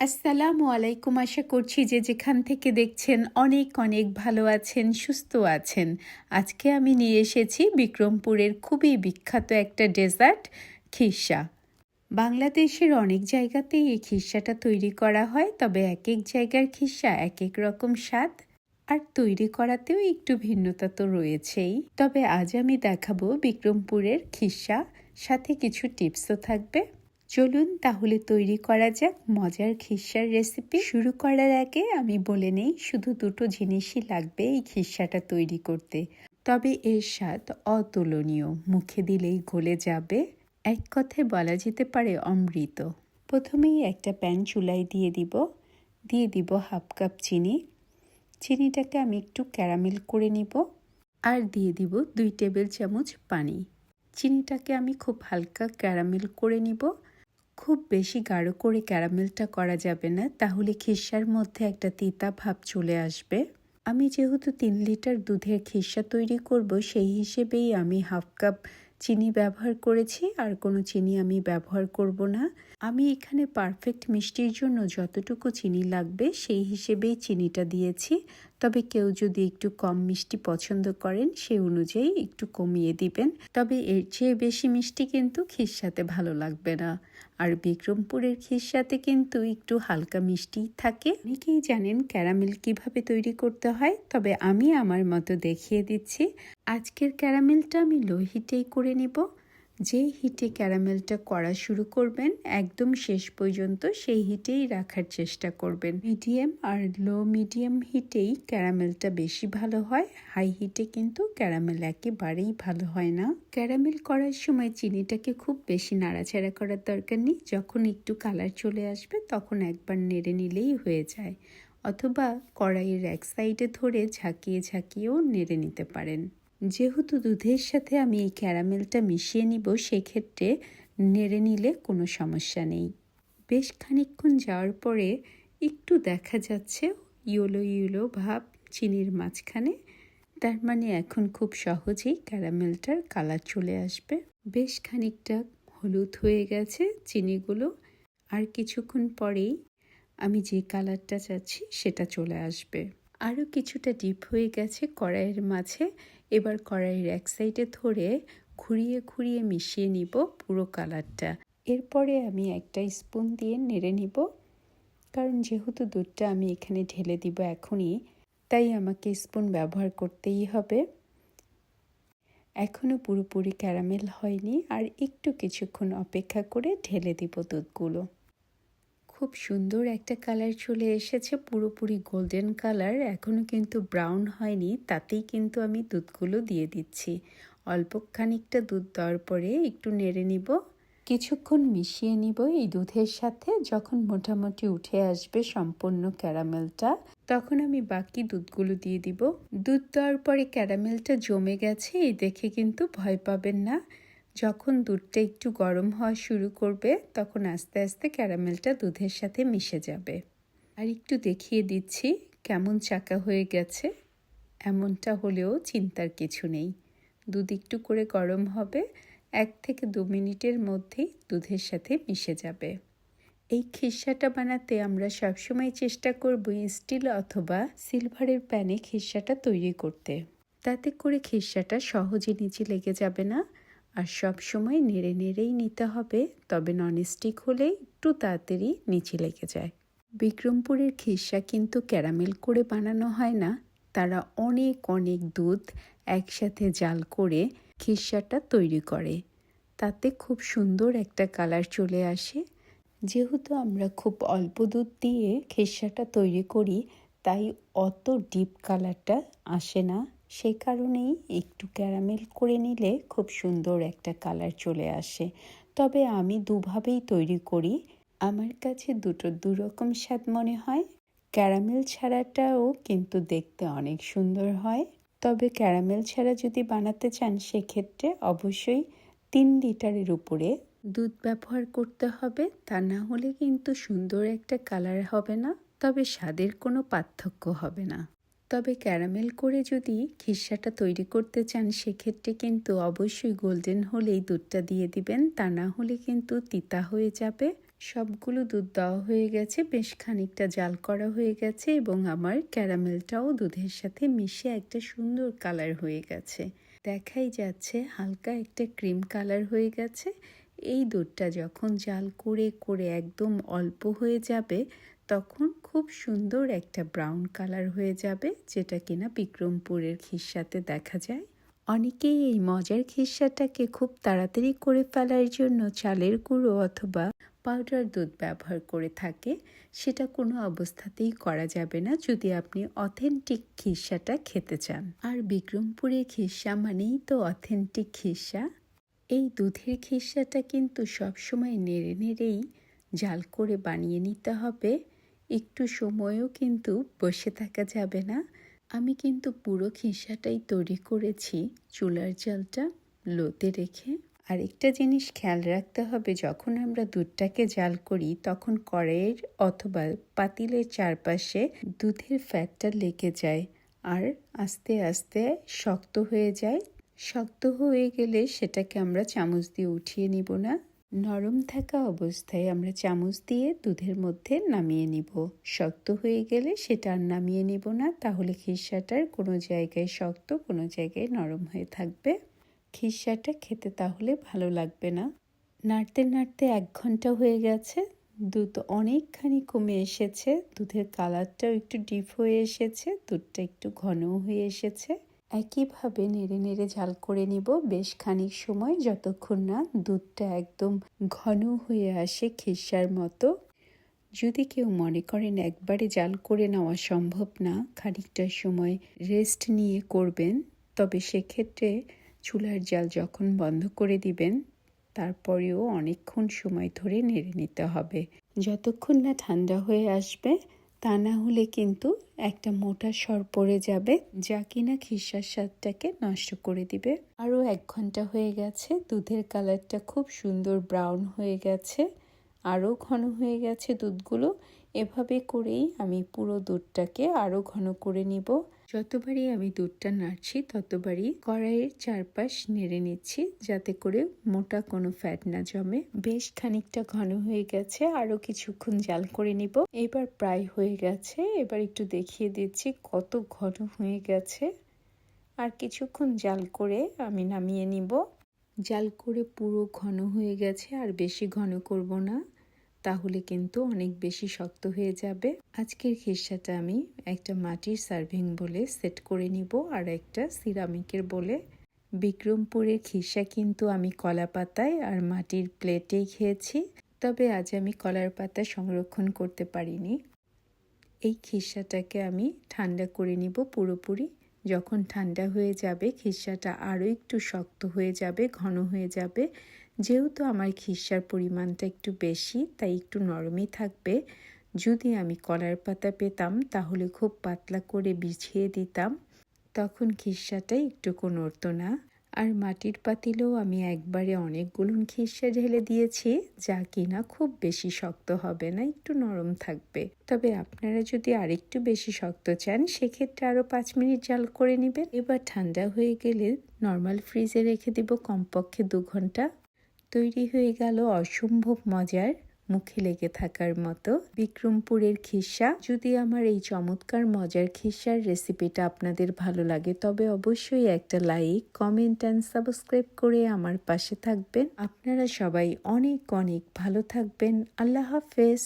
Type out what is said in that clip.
আসসালামু আলাইকুম। আশা করছি যে যেখান থেকে দেখছেন অনেক অনেক ভালো আছেন, সুস্থ আছেন। আজকে আমি নিয়ে এসেছি বিক্রমপুরের খুবই বিখ্যাত একটা ডেজার্ট, খিরসা। বাংলাদেশের অনেক জায়গাতেই এই খিরসাটা তৈরি করা হয়, তবে এক এক জায়গার খিরসা এক এক রকম স্বাদ, আর তৈরি করাতেও একটু ভিন্নতা তো রয়েছেই। তবে আজ আমি দেখাবো বিক্রমপুরের খিরসা, সাথে কিছু টিপসও থাকবে। চলুন তাহলে তৈরি করা যাক মজার খিসার রেসিপি শুরু করার আগে আমি বলে নেই, শুধু দুটো জিনিসই লাগবে এই খিসাটা তৈরি করতে। তবে এর স্বাদ অতুলনীয়, মুখে দিলেই গলে যাবে। এক কথায় বলা যেতে পারে অমৃত। প্রথমেই একটা প্যান চুলাই দিয়ে দিব। দিয়ে দিব হাফ কাপ চিনি। চিনিটাকে আমি একটু ক্যারামেল করে নিব। আর দিয়ে দিব দুই টেবিল চামচ পানি। চিনিটাকে আমি খুব হালকা ক্যারামেল করে নিব। খুব বেশি গাঢ় করে ক্যারামেলটা করা যাবে না, তাহলে খিসার মধ্যে একটা তিতা ভাব চলে আসবে। আমি যেহেতু তিন লিটার দুধের খিসা তৈরি করব, সেই হিসেবেই আমি হাফ কাপ চিনি ব্যবহার করেছি, আর কোনো চিনি আমি ব্যবহার করব না। আমি এখানে পারফেক্ট মিষ্টির জন্য যতটুকু চিনি লাগবে, সেই হিসেবেই চিনিটা দিয়েছি। তবে কেউ যদি একটু কম মিষ্টি পছন্দ করেন, সে অনুযায়ী একটু কমিয়ে দিবেন। তবে এর চেয়ে বেশি মিষ্টি কিন্তু খিরসাতে ভালো লাগবে না। আর বিক্রমপুরের খিরসাতে কিন্তু একটু হালকা মিষ্টি থাকে। অনেকেই জানেন ক্যারামেল কীভাবে তৈরি করতে হয়, তবে আমি আমার মতো দেখিয়ে দিচ্ছি। আজকের ক্যারামেলটা আমি লোহিতেই করে নিব। যে হিটে ক্যারামেলটা করা শুরু করবেন, একদম শেষ পর্যন্ত সেই হিটেই রাখার চেষ্টা করবেন। মিডিয়াম আর লো মিডিয়াম হিটেই ক্যারামেলটা বেশি ভালো হয়, হাই হিটে কিন্তু ক্যারামেল একেবারেই ভালো হয় না। ক্যারামেল করার সময় চিনিটাকে খুব বেশি নাড়াচাড়া করার দরকার নেই, যখন একটু কালার চলে আসবে তখন একবার নেড়ে নিলেই হয়ে যায়, অথবা কড়াইয়ের এক সাইডে ধরে ঝাঁকিয়ে ঝাঁকিয়েও নেড়ে নিতে পারেন। যেহেতু দুধের সাথে আমি এই ক্যারামেলটা মিশিয়ে নিব, সেক্ষেত্রে নেড়ে নিলে কোনো সমস্যা নেই। বেশ খানিক্ষণ যাওয়ার পরে একটু দেখা যাচ্ছে ইয়োলো ইউলো ভাব চিনির মাঝখানে, তার মানে এখন খুব সহজেই ক্যারামেলটার কালার চলে আসবে। বেশ খানিকটা হলুদ হয়ে গেছে চিনিগুলো, আর কিছুক্ষণ পরেই আমি যে কালারটা চাচ্ছি সেটা চলে আসবে। আরও কিছুটা ডিপ হয়ে গেছে কড়াইয়ের মাঝে এবার কড়াইয়ের এক সাইডে ধরে ঘুরিয়ে ঘুরিয়ে মিশিয়ে নিব পুরো কালারটা। এরপরে আমি একটা স্পুন দিয়ে নেড়ে নিব, কারণ যেহেতু দুধটা আমি এখানে ঢেলে দিব এখনই, তাই আমাকে স্পুন ব্যবহার করতেই হবে। এখনও পুরোপুরি ক্যারামেল হয়নি, আর একটু কিছুক্ষণ অপেক্ষা করে ঢেলে দিব দুধগুলো। খুব সুন্দর একটা কালার চলে এসেছে, পুরোপুরি গোল্ডেন কালার। এখনও কিন্তু ব্রাউন হয়নি, তাতেই কিন্তু আমি দুধগুলো দিয়ে দিচ্ছি। অল্প খানিকটা দুধ দেওয়ার পরে একটু নেড়ে নিব। কিছুক্ষণ মিশিয়ে নিব এই দুধের সাথে, যখন মোটামুটি উঠে আসবে সম্পূর্ণ ক্যারামেলটা, তখন আমি বাকি দুধগুলো দিয়ে দিব। দুধ দেওয়ার পরে ক্যারামেলটা জমে গেছে, এই দেখে কিন্তু ভয় পাবেন না। যখন দুধটা একটু গরম হওয়া শুরু করবে, তখন আস্তে আস্তে ক্যারামেলটা দুধের সাথে মিশে যাবে। আর একটু দেখিয়ে দিচ্ছি কেমন চাকা হয়ে গেছে। এমনটা হলেও চিন্তার কিছু নেই। দুধ একটু করে গরম হবে, এক থেকে দু মিনিটের মধ্যেই দুধের সাথে মিশে যাবে। এই খিসাটা বানাতে আমরা সবসময় চেষ্টা করব স্টিল অথবা সিলভারের প্যানে খিসাটা তৈরি করতে। তাতে করে খিসাটা সহজে নিচে লেগে যাবে না। আর সব সময় নেড়ে নেড়েই নিতে হবে, তবে ননস্টিক হলে একটু তাড়াতাড়ি নিচে লেগে যায়। বিক্রমপুরের খিসা কিন্তু ক্যারামেল করে বানানো হয় না। তারা অনেক অনেক দুধ একসাথে জাল করে খিসাটা তৈরি করে। তাতে খুব সুন্দর একটা কালার চলে আসে। যেহেতু আমরা খুব অল্প দুধ দিয়ে খেসাটা তৈরি করি, তাই অত ডিপ কালারটা আসে না। সে কারণেই একটু ক্যারামেল করে নিলে খুব সুন্দর একটা কালার চলে আসে। তবে আমি দুভাবেই তৈরি করি। আমার কাছে দুটো দুরকম স্বাদ মনে হয়। ক্যারামেল ছাড়াটাও কিন্তু দেখতে অনেক সুন্দর হয়। তবে ক্যারামেল ছাড়া যদি বানাতে চান, সেক্ষেত্রে অবশ্যই তিন লিটারের উপরে দুধ ব্যবহার করতে হবে। তা না হলে কিন্তু সুন্দর একটা কালার হবে না। তবে স্বাদের কোনো পার্থক্য হবে না। তবে ক্যারামেল করে যদি খিসাটা তৈরি করতে চান, সেক্ষেত্রে কিন্তু অবশ্যই গোল্ডেন হলেই দুধটা দিয়ে দিবেন। তা না হলে কিন্তু তিতা হয়ে যাবে। সবগুলো দুধ দেওয়া হয়ে গেছে, বেশ খানিকটা জাল করা হয়ে গেছে এবং আমার ক্যারামেলটাও দুধের সাথে মিশে একটা সুন্দর কালার হয়ে গেছে। দেখাই যাচ্ছে হালকা একটা ক্রিম কালার হয়ে গেছে। এই দুধটা যখন জাল করে করে একদম অল্প হয়ে যাবে তখন খুব সুন্দর একটা ব্রাউন কালার হয়ে যাবে, যেটা কিনা বিক্রমপুরের খিসাতে দেখা যায়। অনেকেই এই মজার খিসাটাকে খুব তাড়াতাড়ি করে ফেলার জন্য চালের গুঁড়ো অথবা পাউডার দুধ ব্যবহার করে থাকে। সেটা কোনো অবস্থাতেই করা যাবে না যদি আপনি অথেন্টিক খিসাটা খেতে চান। আর বিক্রমপুরের খিসা মানেই তো অথেন্টিক খিসা এই দুধের খিসাটা কিন্তু সবসময় নেড়ে নেড়েই জাল করে বানিয়ে নিতে হবে। একটু সময়ও কিন্তু বসে থাকা যাবে না। আমি কিন্তু পুরো খিসাটাই তৈরি করেছি চুলার জালটা লোতে রেখে। আরেকটা জিনিস খেয়াল রাখতে হবে, যখন আমরা দুধটাকে জাল করি তখন কড়াইয়ের অথবা পাতিলের চারপাশে দুধের ফ্যাটটা লেগে যায় আর আস্তে আস্তে শক্ত হয়ে যায়। শক্ত হয়ে গেলে সেটাকে আমরা চামচ দিয়ে উঠিয়ে নিব না। নরম থাকা অবস্থায় আমরা চামচ দিয়ে দুধের মধ্যে নামিয়ে নিব। শক্ত হয়ে গেলে সেটা আর নামিয়ে নিব না। তাহলে খিসাটার কোনো জায়গায় শক্ত, কোনো জায়গায় নরম হয়ে থাকবে। খিসাটা খেতে তাহলে ভালো লাগবে না। নাড়তে নাড়তে এক ঘণ্টা হয়ে গেছে। দুধ অনেকখানি কমে এসেছে। দুধের কালারটাও একটু ডিপ হয়ে এসেছে। দুধটা একটু ঘনও হয়ে এসেছে। একইভাবে নেড়ে নেড়ে ঝাল করে নিব। বেশ খানিক সময়, যতক্ষণ না দুধটা একদম ঘন হয়ে আসে খিসার মতো। যদি কেউ মনে করেন একবারে জাল করে নেওয়া সম্ভব না, খানিকটা সময় রেস্ট নিয়ে করবেন, তবে সেক্ষেত্রে চুলার জাল যখন বন্ধ করে দিবেন, তারপরেও অনেকক্ষণ সময় ধরে নেড়ে নিতে হবে। যতক্ষণ না ঠান্ডা হয়ে আসবে তা না হলে কিন্তু একটা মোটা সর পড়ে যাবে, যা কিনা খিসার স্বাদটাকে নষ্ট করে দিবে। আরও এক ঘণ্টা হয়ে গেছে, দুধের কালারটা খুব সুন্দর ব্রাউন হয়ে গেছে, আরও ঘন হয়ে গেছে দুধগুলো। এভাবে করেই আমি পুরো দুধটাকে আরও ঘন করে নিব। যতবারই আমি দুধটা নাড়ছি, ততবারই কড়াইয়ের চারপাশ নেড়ে নিচ্ছি যাতে করে মোটা কোনো ফ্যাট না জমে। বেশ খানিকটা ঘন হয়ে গেছে আরও কিছুক্ষণ জাল করে নিব। এবার প্রায় হয়ে গেছে, এবার একটু দেখিয়ে দিচ্ছি কত ঘন হয়ে গেছে। আর কিছুক্ষণ জাল করে আমি নামিয়ে নিব। জাল করে পুরো ঘন হয়ে গেছে, আর বেশি ঘন করব না। তাহলে কিন্তু অনেক বেশি শক্ত হয়ে যাবে। আজকের খিসাটা আমি একটা মাটির সার্ভিং বলে সেট করে নিব আর একটা সিরামিকের বলে। বিক্রমপুরের খিসা কিন্তু আমি কলা পাতায় আর মাটির প্লেটেই খেয়েছি, তবে আজ আমি কলার পাতা সংরক্ষণ করতে পারিনি। এই খিসাটাকে আমি ঠান্ডা করে নিব পুরোপুরি। যখন ঠান্ডা হয়ে যাবে খিসাটা আরও একটু শক্ত হয়ে যাবে, ঘন হয়ে যাবে যেহেতু আমার খিসার পরিমাণটা একটু বেশি, তাই একটু নরমই থাকবে। যদি আমি কলার পাতা পেতাম, তাহলে খুব পাতলা করে বিছিয়ে দিতাম। তখন খিসাটা একটু নড়তো না। আর মাটির পাতিলেও আমি একবারে অনেকগুলো খিসা ঢেলে দিয়েছি, যা কিনা খুব বেশি শক্ত হবে না, একটু নরম থাকবে। তবে আপনারা যদি আরেকটু বেশি শক্ত চান, সেক্ষেত্রে আরও পাঁচ মিনিট জাল করে নেবেন। এবার ঠান্ডা হয়ে গেলে নর্মাল ফ্রিজে রেখে দিব কমপক্ষে দু ঘণ্টা। তৈরি হয়ে গেল অসম্ভব মজার মুখে লেগে থাকার মতো বিক্রমপুরের খিসা। যদি আমার এই চমৎকার মজার খিসার রেসিপিটা আপনাদের ভালো লাগে, তবে অবশ্যই একটা লাইক কমেন্ট অ্যান্ড সাবস্ক্রাইব করে আমার পাশে থাকবেন। আপনারা সবাই অনেক অনেক ভালো থাকবেন। আল্লাহ হাফেজ।